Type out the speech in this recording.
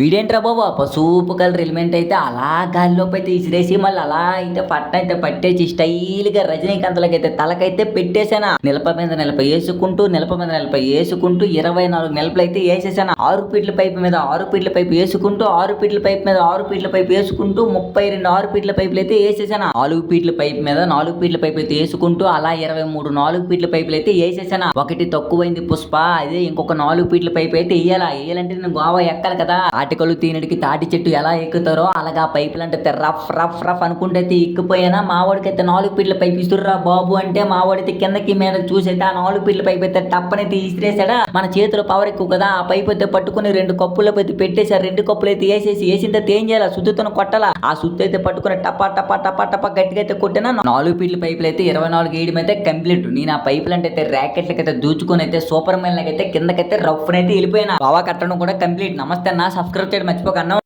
వీడేంట్రా బాబు? ఆ పసుపు colour element అయితే అలా గాలిలోకి అయితే ఇసిరేసి మళ్ళీ అలా అయితే పట్ట అయితే పట్టేసి స్టైల్గా గా తలకైతే పెట్టేశానా? నిలప మీద నిలప వేసుకుంటూ నిలప మీద నిలప వేసుకుంటూ ఇరవై నాలుగు నిలపలు అయితే వేసేసాను ఆరు పీట్ల పైపు మీద ఆరు పీట్ల పైపు వేసుకుంటూ ఆరు పీట్ల పైపు మీద ఆరు పీట్ల పైపు వేసుకుంటూ ముప్పై రెండు ఆరు పీట్ల పైపులు అయితే వేసేసాను నాలుగు పీట్ల పైపు మీద నాలుగు పీట్ల పైపు అయితే వేసుకుంటూ అలా ఇరవై మూడు నాలుగు పీట్ల పైపులు అయితే వేసేసాను ఒకటి తక్కువైంది పుష్ప అదే ఇంకొక నాలుగు పీట్ల పైపు అయితే వేయాలా? వేయాలంటే నేను గోవా ఎక్కాలి కదా. తాటికలు తీనడికి తాటి చెట్టు ఎలా ఎక్కుతారో అలాగా పైపులు అంటే రఫ్ రఫ్ రఫ్ అనుకుంటే ఎక్కిపోయినా? మావాడికైతే మావాడికి అయితే నాలుగు పీట్ల పైపు ఇస్తుర్రా బాబు అంటే మావాడితే కిందకి మీద చూసైతే ఆ నాలుగు పీట్ల పైపు అయితే టప్పనైతే ఇసిరేసాడా మన చేతిలో పవర్ ఎక్కువ కదా ఆ పైపు అయితే పట్టుకుని రెండు కప్పుల అయితే పెట్టేశారు. రెండు కప్పులు అయితే వేసేసి వేసిన తర్వాత ఏం చేయాలి? సుత్తుతో కొట్టాలా? ఆ సుత్తు అయితే పట్టుకుని టపా టపా టపా టపా గట్టిగా అయితే కొట్టినా నాలుగు పీట్ల పైపులు అయితే ఇరవై నాలుగు వేయడం అయితే కంప్లీట్ నేను ఆ పైపులు అంటే అయితే ర్యాకెట్లకి అయితే దూచుకొని అయితే సూపర్ మ్యాన్ అయితే కిందకైతే రఫ్ అయితే వెళ్ళిపోయినా. బావా కట్టడం కూడా కంప్లీట్ నమస్తే నా సబ్స్క్రైబ్ చేయడం మర్చిపోకన్నా